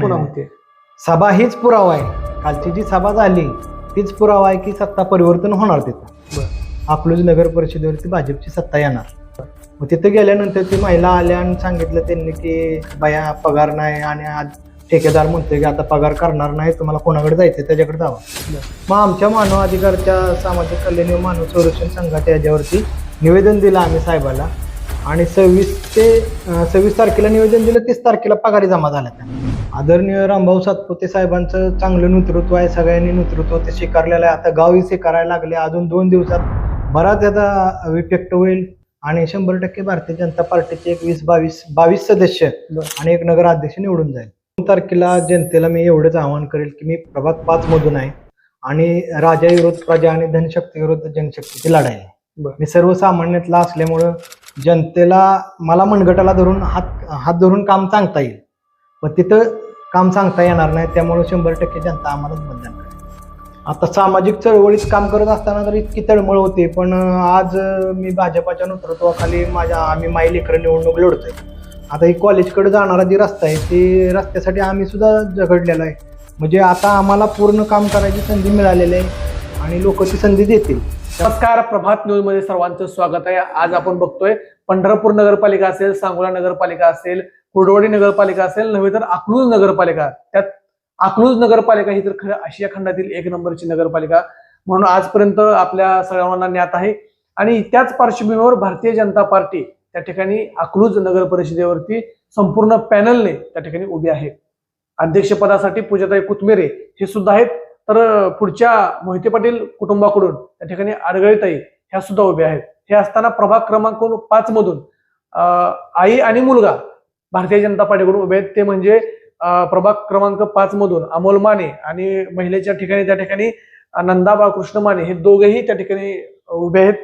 म्हणते सभा हीच पुरावा आहे. कालची जी सभा झाली तीच पुरावा आहे की सत्ता परिवर्तन होणार तिथं. अकलूज नगर परिषदेवरती भाजपची सत्ता येणार. मग तिथे गेल्यानंतर ती महिला आल्या आणि सांगितलं त्यांनी की बाया पगार नाही आणि आज ठेकेदार म्हणतोय की आता पगार करणार नाही तुम्हाला कोणाकडे जायचं त्याच्याकडे जावा. मग आमच्या मानव अधिकारच्या सामाजिक कल्याण मानव संरक्षण संघाच्या याच्यावरती निवेदन दिलं आम्ही साहेबाला. आणि सव्वीस ते सव्वीस तारखेला निवेदन दिलं तीस तारखेला पगारी जमा झाल्या त्या. आदरणीय रामभाऊ सातपुते साहेबांचं चांगलं नेतृत्व आहे सगळ्यांनी नेतृत्व ते स्वीकारलेलं आहे आता गावही स्वीकारायला लागले अजून दोन दिवसात बराच याचा इफेक्ट होईल आणि शंभर टक्के भारतीय जनता पार्टीचे एक वीस बावीस बावीस सदस्य. आणि एक नगराध्यक्ष निवडून जाईल दोन तारखेला जनतेला मी एवढंच आवाहन करेल की मी प्रभाग पाच मधून आहे आणि राजा विरोध प्रजा आणि धनशक्ती विरुद्ध जनशक्तीची लढाई आहे. मी सर्वसामान्यातला असल्यामुळं जनतेला मला मनगटाला धरून हात हात धरून काम सांगता येईल पण तिथं काम सांगता येणार नाही त्यामुळे शंभर टक्के जनता आम्हालाच मतदान करेल. आता सामाजिक चळवळीत काम करत असताना तर इतकी तळमळ होते पण आज मी भाजपाच्या नेतृत्वाखाली माझ्या आम्ही माई लेकरं निवडणूक लढतोय. आता ही कॉलेजकडे जाणारा जी रस्ता आहे ती रस्त्यासाठी आम्ही सुद्धा झगडलेला आहे. म्हणजे आता आम्हाला पूर्ण काम करायची संधी मिळालेली आहे आणि लोक ती संधी देतील. नमस्कार प्रभात न्यूजमध्ये सर्वांचं स्वागत आहे. आज आपण बघतोय पंढरपूर नगरपालिका असेल सांगोला नगरपालिका असेल कुर्डवाडी नगरपालिका असेल नव्हे तर अकलूज नगरपालिका. त्यात अकलूज नगरपालिका ही तर खरं आशिया खंडातील एक नंबरची नगरपालिका. म्हणून आजपर्यंत आपल्या सर्वांना ज्ञात आहे. आणि त्याच पार्श्वभूमीवर भारतीय जनता पार्टी त्या ठिकाणी अकलूज नगर परिषदेवरती संपूर्ण पॅनलने त्या ठिकाणी उभी आहे. अध्यक्षपदासाठी पूजाताई कुतमेरे हे सुद्धा आहेत. तर पुढच्या मोहिते पाटील कुटुंबाकडून त्या ठिकाणी आडगळीताई ह्या सुद्धा उभ्या आहेत. हे असताना प्रभाग क्रमांक पाच मधून आई आणि मुलगा भारतीय जनता पार्टीकडून उभे आहेत. ते म्हणजे प्रभाग क्रमांक पाच मधून अमोल माने आणि महिलेच्या ठिकाणी त्या ठिकाणी नंदा बाळकृष्ण माने हे दोघेही त्या ठिकाणी उभे आहेत.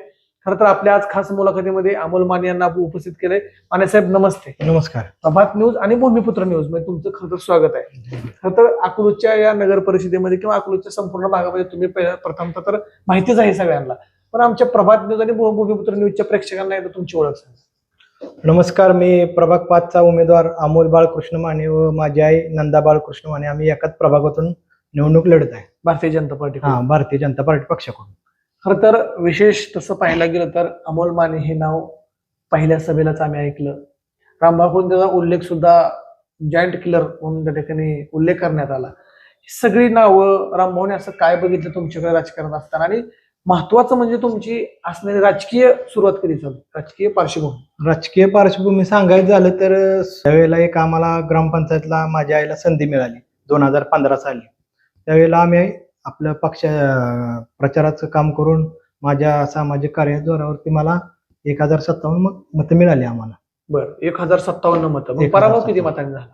खरं तर आपल्या आज खास मुलाखतीमध्ये अमोल माने यांना उपस्थित केलंय. माने साहेब नमस्ते. नमस्कार. प्रभात न्यूज आणि भूमिपुत्र न्यूजमध्ये तुमचं खरं तर स्वागत आहे. खरं तर अकलूजच्या या नगर परिषदेमध्ये किंवा अकलूजच्या संपूर्ण भागामध्ये तुम्ही प्रथमतः तर माहितीच आहे सगळ्यांना. पण आमच्या प्रभात न्यूज आणि भूमिपुत्र न्यूजच्या प्रेक्षकांना एकदा तुमची ओळख सांगा. नमस्कार मी प्रभाग पाचचा उमेदवार अमोल बाळकृष्ण माने व माझी आई नंदा बाळकृष्ण माने. आम्ही एकाच प्रभागातून निवडणूक लढत आहे. भारतीय जनता पार्टी हा भारतीय जनता पार्टी पक्षाकडून. खरं तर विशेष तसं पाहायला गेलं तर अमोल माने हे नाव पहिल्या सभेलाच आम्ही ऐकलं. रामभाऊन त्याचा उल्लेख सुद्धा जॉईंट किलर म्हणून त्या ठिकाणी उल्लेख करण्यात आला. ही सगळी नावं रामभाऊने असं काय बघितलं तुमच्याकडे राजकारणात असताना? आणि महत्वाचं म्हणजे तुमची असणारी राजकीय सुरुवात कधी झाली? राजकीय पार्श्वभूमी. राजकीय पार्श्वभूमी सांगायचं झालं तर त्यावेळेला एक आम्हाला ग्रामपंचायतला माझ्या आईला संधी मिळाली दोन हजार पंधरा साली. त्यावेळेला आम्ही आपलं पक्ष प्रचाराचं काम करून माझ्या सामाजिक कार्य जोरावरती मला एक हजार सत्तावन्न मतं मिळाली आम्हाला. बरं एक हजार सत्तावन्न मतं. पराभव किती. मतांनी झाला?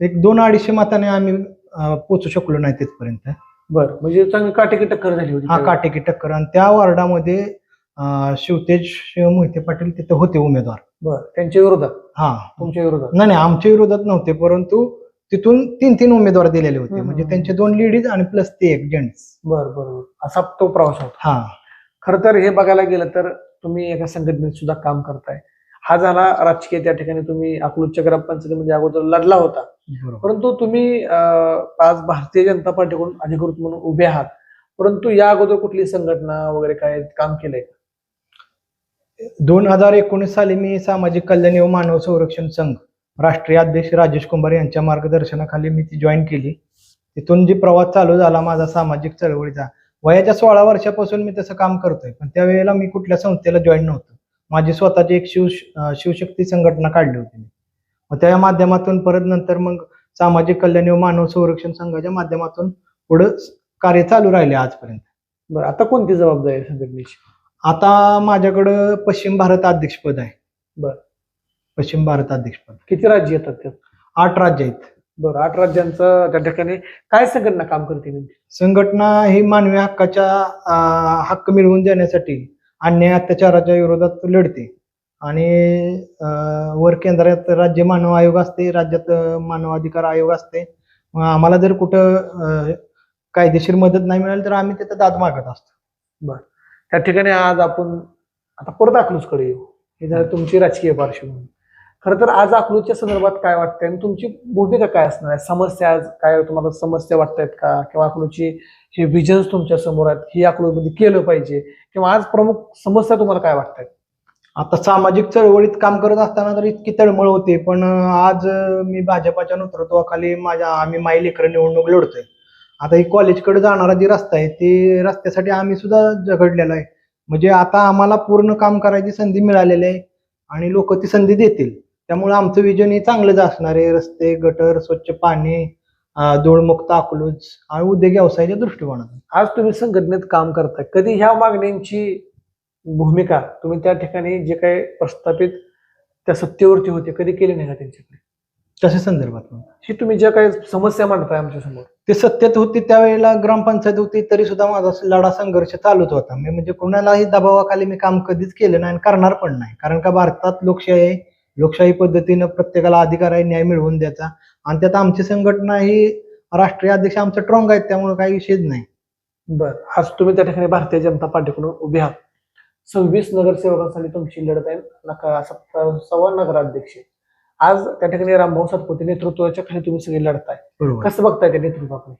एक दोन अडीचशे मताने आम्ही पोचू शकलो नाही तिथपर्यंत. बरं म्हणजे चांगली काटेकी टक्कर झाली होती हा त्यावेळी. काटेकी टक्कर. आणि त्या वॉर्डामध्ये अं, शिवतेज शिव मोहिते पाटील तिथे होते उमेदवार. बरं त्यांच्या विरोधात? हा. तुमच्या विरोधात? नाही नाही आमच्या विरोधात नव्हते परंतु तिथून तीन तीन उमेदवार दिलेले होते. हम्म. म्हणजे त्यांचे दोन लेडीज आणि प्लस ते एक जेंट्स बरं बरं. असा तो प्रवास होता. हा. खर तर हे बघायला गेलं तर तुम्ही एका संघटनेत सुद्धा काम करताय. हा झाला राजकीय त्या ठिकाणी तुम्ही अकलूजच्या ग्रामपंचायतीमध्ये अगोदर लढला होता. परंतु तुम्ही आज भारतीय जनता पार्टीकडून अधिकृत म्हणून उभे आहात. परंतु या अगोदर कुठली संघटना वगैरे काय काम केलंय का? दोन हजार एकोणीस साली मी सामाजिक कल्याण व मानव संरक्षण संघ राष्ट्रीय अध्यक्ष राजेश कुंभार यांच्या मार्गदर्शनाखाली मी ती जॉईन केली. तिथून जी प्रवास चालू झाला माझा सामाजिक चळवळीचा वयाच्या सोळा वर्षापासून मी तसं काम करतोय. पण त्यावेळेला मी कुठल्या संस्थेला जॉईन नव्हतो. माझी स्वतःची एक शिव शिवशक्ती संघटना काढली होती मग त्या माध्यमातून परत नंतर मग सामाजिक कल्याण व मानव संरक्षण संघाच्या माध्यमातून पुढं कार्य चालू राहिले आजपर्यंत. बरं आता कोणती जबाबदारी आहे संघटनेची? आता माझ्याकडं पश्चिम भारत अध्यक्षपद आहे. बरं. पश्चिम भारत अध्यक्षपद. किती राज्य येतात त्यात? आठ राज्य आहेत. बरं आठ राज्यांचं त्या ठिकाणी काय संघटना काम करते नेमकी? संघटना ही मानवी हक्काच्या अं, हक्क मिळवून देण्यासाठी अन्याय अत्याचाराच्या विरोधात लढते. आणि वर केंद्रात राज्य मानव आयोग असते राज्यात मानवाधिकार आयोग असते. मग आम्हाला जर कुठं कायदेशीर मदत नाही मिळाली तर आम्ही तिथं दाद मागत असतो. त्या ठिकाणी आज आपण आता परत अकलूजकडे येऊ. हे झालं तुमची राजकीय पार्श्वभूमी. खरं तर आज अकलूजच्या संदर्भात काय वाटतंय? आणि तुमची भूमिका काय असणार आहे? समस्या आज काय तुम्हाला समस्या वाटतायत का? किंवा अकलूजची हे विजन्स तुमच्यासमोर आहेत ही अकलूजमध्ये केलं पाहिजे? किंवा आज प्रमुख समस्या तुम्हाला काय वाटतायत आता सामाजिक चळवळीत काम करत असताना तर इतकी तळमळ होते पण आज मी भाजपाच्या नेतृत्वाखाली माझ्या आम्ही माई लेकर निवडणूक लढतोय. आता ही कॉलेजकडे जाणारा जी रस्ता आहे ते रस्त्यासाठी आम्ही सुद्धा झगडलेला आहे. म्हणजे आता आम्हाला पूर्ण काम करायची संधी मिळालेली आहे आणि लोक ती संधी देतील. त्यामुळे आमचं विजन हे चांगलंच असणार आहे. रस्ते गटर स्वच्छ पाणी धूळमुक्त अकलूज आणि उद्योग व्यवसायाच्या दृष्टिकोनातून. आज तुम्ही संघटनेत काम करताय. कधी ह्या मागण्यांची भूमिका तुम्ही त्या ठिकाणी जे काही प्रस्थापित त्या सत्तेवरती होते कधी केली नाही का त्यांच्याकडे? तशा संदर्भात ही तुम्ही ज्या काही समस्या मांडताय आमच्यासमोर. ते सत्तेत होती त्यावेळेला ग्रामपंचायत होती तरी सुद्धा माझा लढा संघर्ष चालूच होता. मी म्हणजे कोणालाही दबावाखाली मी काम कधीच केलं नाही आणि करणार पण नाही. कारण का भारतात लोकशाही आहे लोकशाही पद्धतीनं प्रत्येकाला अधिकार आहे न्याय मिळवून द्यायचा. आणि त्यात आमची संघटना ही राष्ट्रीय अध्यक्ष आमचं स्ट्रॉंग आहेत त्यामुळे काही विषयच नाही. बर आज तुम्ही त्या ठिकाणी भारतीय जनता पार्टीकडून उभे आहात. सव्वीस नगरसेवकांसाठी तुमची लढत आहे नका सव्वा नगराध्यक्ष आज त्या ठिकाणी रामभाऊ सातपुते नेतृत्वाच्या खाली तुम्ही सगळे लढताय. कसं बघताय त्या नेतृत्वाकडे?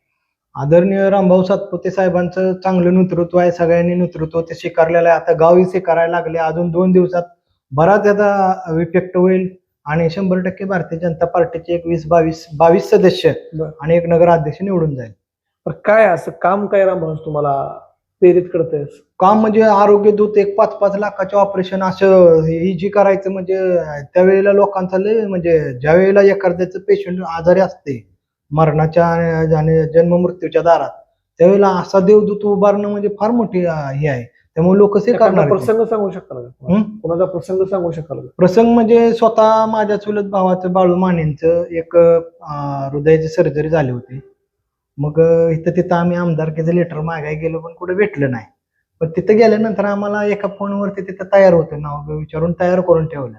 आदरणीय रामभाऊ सातपुते साहेबांचं चांगलं नेतृत्व आहे सगळ्यांनी नेतृत्व ते स्वीकारलेलं आहे. आता गावही स्वीकारायला लागले अजून दोन दिवसात बराच याचा इफेक्ट होईल. आणि शंभर टक्के भारतीय जनता पार्टीचे एक वीस बावीस बावीस सदस्य. आणि एक नगराध्यक्ष निवडून जाईल. पण काय असं काम काय रामभाऊ तुम्हाला प्रेरित करतंय? काम म्हणजे आरोग्य दूत एक पाच पाच लाखाचे ऑपरेशन असं ही जी करायचं म्हणजे त्यावेळेला लोकांचा लय म्हणजे ज्या वेळेला एखाद्याचं पेशंट आजारी असते मरणाच्या आणि- जन्म मृत्यूच्या दारात त्यावेळेला असा देवदूत उभारणं म्हणजे फार मोठी हे आहे. त्यामुळे लोक करणार. प्रसंग सांगू हं? कोणाचा प्रसंग सांगू शकाल का? प्रसंग म्हणजे स्वतः माझ्या चुलत भावाचं बाळू मानेंचं एक हृदयाची सर्जरी झाली होती. मग इथं तिथं आम्ही आमदारकीचं लेटर मागायला गेलो पण कुठे भेटलं नाही. पण तिथं गेल्यानंतर आम्हाला एका फोनवरती तिथं तयार होतं नाव विचारून तयार करून ठेवलं.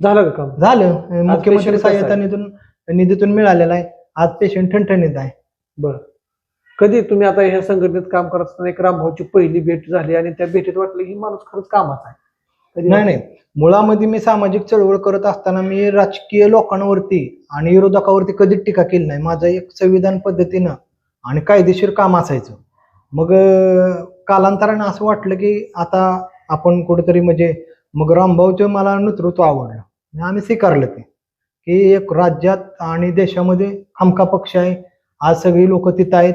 झालं का काम? झालं. मुख्यमंत्री? सहायता निधीतून निधीतून मिळालेला आहे. आज पेशंट ठणठणीत आहे. बर. कधी तुम्ही आता ह्या संघटनेत काम करत असताना एक रामभाऊची पहिली भेट झाली आणि त्या भेटीत वाटलं ही माणूस खरंच कामाचा आहे. नाही नाही. मुळामध्ये मी सामाजिक चळवळ करत असताना मी राजकीय लोकांवरती आणि विरोधकावरती कधीच टीका केली नाही. माझं एक संविधान पद्धतीनं आणि कायदेशीर काम असायचं. मग कालांतरानं असं वाटलं की आता आपण कुठेतरी म्हणजे मग रामभाऊचं मला नेतृत्व आवडलं. आम्ही स्वीकारलं ते. की एक राज्यात आणि देशामध्ये हमका पक्ष आहे. आज सगळी लोक तिथं आहेत.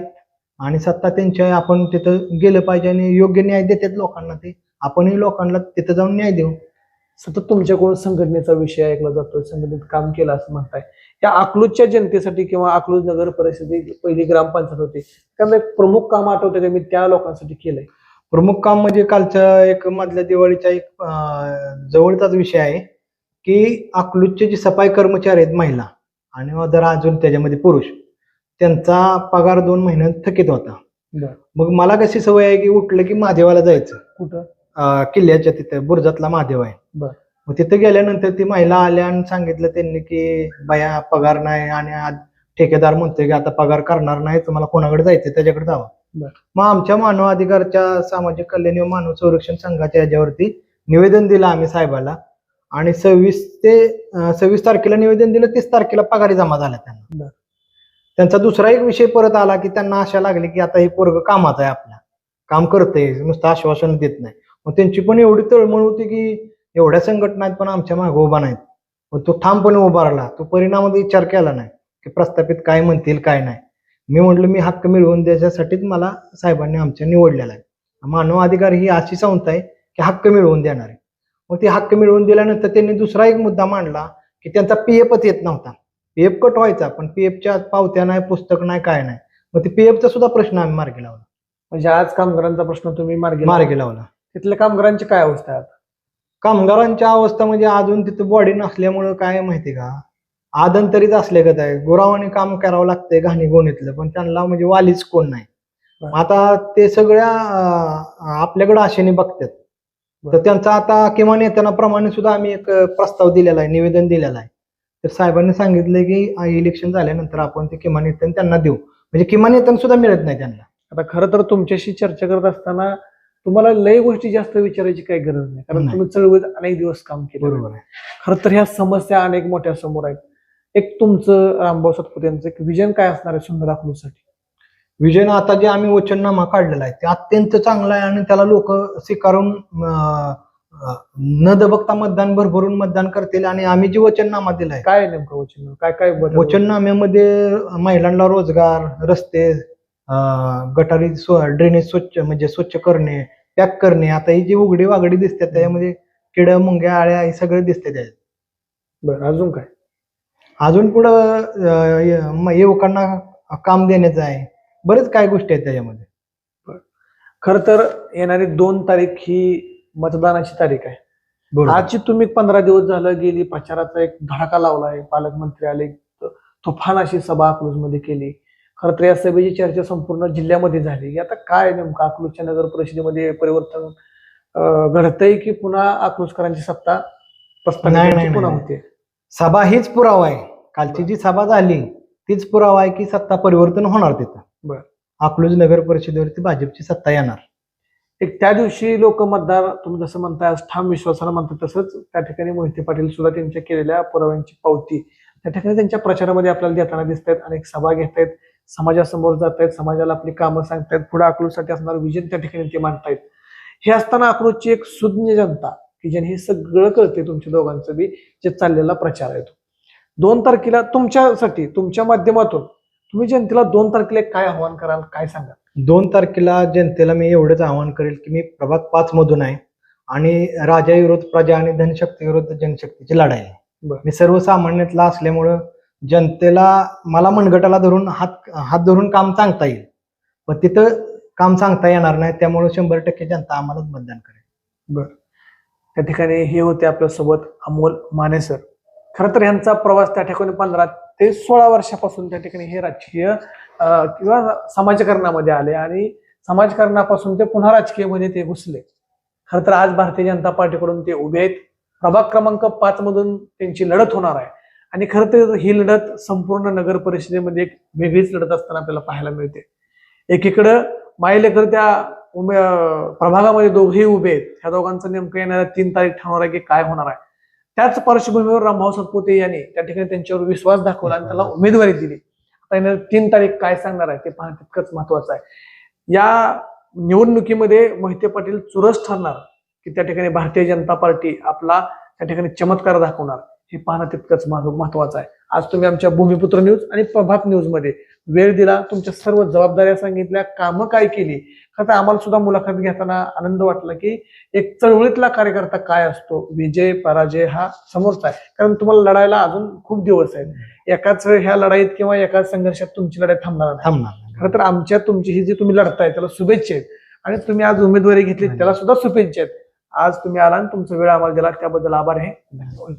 आणि सत्ता त्यांची आहे आपण तिथं गेलं पाहिजे आणि योग्य न्याय देतात लोकांना ते. आपणही लोकांना तिथं जाऊन न्याय देऊ. सतत तुमच्याकडून संघटनेचा विषय ऐकला जातोय संघटनेत काम केलं असं म्हणताय. या अकलूजच्या जनतेसाठी किंवा अकलूज नगर परिषदे पहिली ग्रामपंचायत होती त्यामुळे एक प्रमुख काम आठवतं का? मी त्या लोकांसाठी केलंय. प्रमुख काम म्हणजे कालच्या एक मधल्या दिवाळीचा एक जवळचाच विषय आहे की अकलूजचे जे सफाई कर्मचारी आहेत महिला आणि जर अजून त्याच्यामध्ये पुरुष. त्यांचा पगार दोन महिन्यात थकीत होता. मग मला कशी सवय आहे की उठलं की महादेवाला जायचं कुठं किल्ल्याच्या तिथे बुर्जातला महादेव आहे. मग तिथे गेल्यानंतर ती महिला आल्या आणि सांगितलं त्यांनी की बाया पगार नाही आणि आज ठेकेदार म्हणतोय की आता पगार करणार नाही तुम्हाला कोणाकडे जायचं त्याच्याकडे जावा. मग आमच्या मानव अधिकारच्या सामाजिक कल्याण व मानव संरक्षण संघाच्या याच्यावरती निवेदन दिलं आम्ही साहेबाला आणि सव्वीस ते सव्वीस तारखेला निवेदन दिलं तीस तारखेला पगारी जमा झाल्या त्यांना. त्यांचा दुसरा एक विषय परत आला की त्यांना आशा लागली की आता हे पोरग कामाचं आहे आपल्या. काम करतंय नुसतं आश्वासन देत नाही. मग त्यांची पण एवढी तळमळ होती की एवढ्या संघटना आहेत पण आमच्या मागे उभा नाहीत. मग तो ठामपणे उभा राहिला. तो परिणामाचा विचार केला नाही की प्रस्थापित काय म्हणतील काय नाही. मी म्हटलं मी हक्क मिळवून द्यायच्यासाठीच मला साहेबांनी आमच्या निवडलेला आहे. मानव अधिकार ही अशी संस्था आहे की हक्क मिळवून देणार. आहे मग ते हक्क मिळवून दिल्यानंतर त्यांनी दुसरा एक मुद्दा मांडला की त्यांचा पीएपच येत नव्हता. पीएफ कट व्हायचा पण पीएफच्या पावत्या नाही पुस्तक नाही काय नाही. मग ते पीएफचा सुद्धा प्रश्न आम्ही मार्गी लावला. म्हणजे आज कामगारांचा प्रश्न तुम्ही मार्गी लावला. मार्गी लावला. तिथल्या कामगारांची काय अवस्था आहे आता? कामगारांच्या अवस्था म्हणजे अजून तिथं बॉडी नसल्यामुळं काय माहिती का? आदंतरीच असले का आहे गुरावाने काम करावं लागतंय घाणी गोणीतलं पण त्यांना म्हणजे वालीच कोण नाही. आता ते सगळ्या आपल्याकडे आशेने बघतात तर. त्यांचा आता किमान येतानाप्रमाणे सुद्धा आम्ही एक प्रस्ताव दिलेला आहे निवेदन दिलेलं आहे. तर साहेबांनी सांगितलं की इलेक्शन झाल्यानंतर आपण ते किमान येताना त्यांना देऊ. म्हणजे किमान येताना सुद्धा मिळत नाही त्यांना. आता खरं तर तुमच्याशी चर्चा करत असताना तुम्हाला लय गोष्टी जास्त विचारायची काही गरज नाही. कारण. तुम्ही चळवळीत अनेक दिवस काम केलं बरोबर आहे. खरं तर ह्या समस्या अनेक मोठ्या समोर आहेत. एक तुमचं रामभाऊ सातपुते यांचं एक विजन काय असणार आहे सुंदर अकलूजसाठी विजयनं आता जे आम्ही वचननामा काढलेला आहे ते अत्यंत चांगलं आहे आणि त्याला लोक स्वीकारून अं, न दबकता मतदान भरभरून मतदान करतील आणि आम्ही जे वचननामा काय आहे नेमकं वचन? काय काय बदल वचननाम्यामध्ये महिलांना रोजगार रस्ते अं, गटारी स्व- ड्रेनेज स्वच्छ म्हणजे स्वच्छ करणे पॅक करणे आता ही जी उघडी वागडी दिसते त्याच्यामध्ये किड्या मुंग्या आळ्या हे सगळे दिसते त्याच्यात बरं अजून काय? अजून पुढं अं, य- म- युवकांना काम देण्याचं आहे. बरेच काय गोष्टी आहेत त्याच्यामध्ये. खर तर येणारी दोन तारीख ही मतदानाची तारीख आहे. बरोबर. आजची तुम्ही पंधरा दिवस झालं गेली प्रचाराचा एक धडाका लावलाय पालकमंत्री आले तुफान अशी सभा अकलूजमध्ये केली. खरं तर या सभेची चर्चा संपूर्ण जिल्ह्यामध्ये झाली. आता काय नेमकं अकलूजच्या नगर परिषदेमध्ये परिवर्तन घडतंय की पुन्हा अकलूजकरांची सत्ता नाही, पुन्हा नाही. होते? सभा हीच पुरावा आहे. कालची जी सभा झाली तीच पुरावा आहे की सत्ता परिवर्तन होणार तिथं. बरं. अकलूज नगर परिषदेवरती भाजपची सत्ता येणार. एक त्या दिवशी लोक मतदार तुम्ही जसं म्हणताय ठाम विश्वासानं म्हणतात तसंच त्या ठिकाणी मोहिते पाटील सुद्धा त्यांच्या केलेल्या पुराव्यांची पावती त्या ठिकाणी त्यांच्या प्रचारामध्ये आपल्याला देताना दिसत आहेत अनेक सभा घेत आहेत समाजासमोर जात आहेत समाजाला आपली कामं सांगतायत पुढे अकलूजसाठी असणारं विजन त्या ठिकाणी ते मांडतायत. हे असताना अकलूजची एक सुज्ञ जनता की ज्याने हे सगळं कळते तुमच्या दोघांचं बी जे चाललेला प्रचार आहे तो. दोन तारखेला तुमच्यासाठी तुमच्या माध्यमातून तुम्ही जनतेला दोन तारखेला काय आव्हान कराल काय सांगा दोन तारखेला जनतेला मी एवढंच आवाहन करेल की मी प्रभाग पाच मधून आहे आणि राजा विरोध प्रजा आणि धनशक्ती विरुद्ध जनशक्तीची लढाई आहे. मी सर्वसामान्यातला असल्यामुळं जनतेला मला मनगटाला धरून हात हात धरून काम सांगता येईल. पण तिथं काम सांगता येणार नाही त्यामुळे शंभर टक्के जनता आम्हालाच मतदान करेल. बर. त्या ठिकाणी हे होते आपल्यासोबत अमोल माने सर. खरं तर यांचा प्रवास त्या ठिकाणी पंधरा ते सोळा वर्षापासून त्या ठिकाणी हे राजकीय किंवा समाजकारणामध्ये आले आणि समाजकारणापासून ते पुन्हा राजकीयमध्ये ते घुसले. खरं तर आज भारतीय जनता पार्टीकडून ते उभे आहेत. प्रभाग क्रमांक पाच मधून त्यांची लढत होणार आहे. आणि खरं तर ही लढत संपूर्ण नगर परिषदेमध्ये एक वेगळीच लढत असताना आपल्याला पाहायला मिळते. एकीकडं मायलेकर त्या उमे प्रभागामध्ये दोघेही उभे आहेत. ह्या दोघांचं नेमकं येणाऱ्या तीन तारीख ठरवणार आहे की काय होणार आहे. त्याच पार्श्वभूमीवर रामभाऊ सातपुते यांनी त्या ठिकाणी त्यांच्यावर विश्वास दाखवला आणि त्याला उमेदवारी दिली. आता तीन तारीख काय सांगणार आहे ते पाहणं तितकंच महत्वाचं आहे. या निवडणुकीमध्ये मोहिते पाटील चुरस ठरणार की त्या ठिकाणी भारतीय जनता पार्टी आपला त्या ठिकाणी चमत्कार दाखवणार हे पाहणं तितकंच महत्वाचं आहे. आज तुम्ही आमच्या भूमिपुत्र न्यूज आणि प्रभात न्यूजमध्ये वेळ दिला तुमच्या सर्व जबाबदाऱ्या सांगितल्या कामं काय केली खरं तर आम्हाला सुद्धा मुलाखत घेताना आनंद वाटला की एक चळवळीतला कार्यकर्ता काय असतो विजय पराजय हा समोरचा आहे. कारण तुम्हाला लढायला अजून खूप दिवस आहेत. एकाच ह्या लढाईत किंवा एकाच संघर्षात तुमची लढाई थांबणार थांबणार. खरं तर आमच्या तुमची ही जी तुम्ही लढताय त्याला शुभेच्छा आहेत. आणि तुम्ही आज उमेदवारी घेतली त्याला सुद्धा शुभेच्छा आहेत. आज तुम्ही आला आणि तुमचा वेळ आम्हाला दिला त्याबद्दल आभार आहे. धन्यवाद.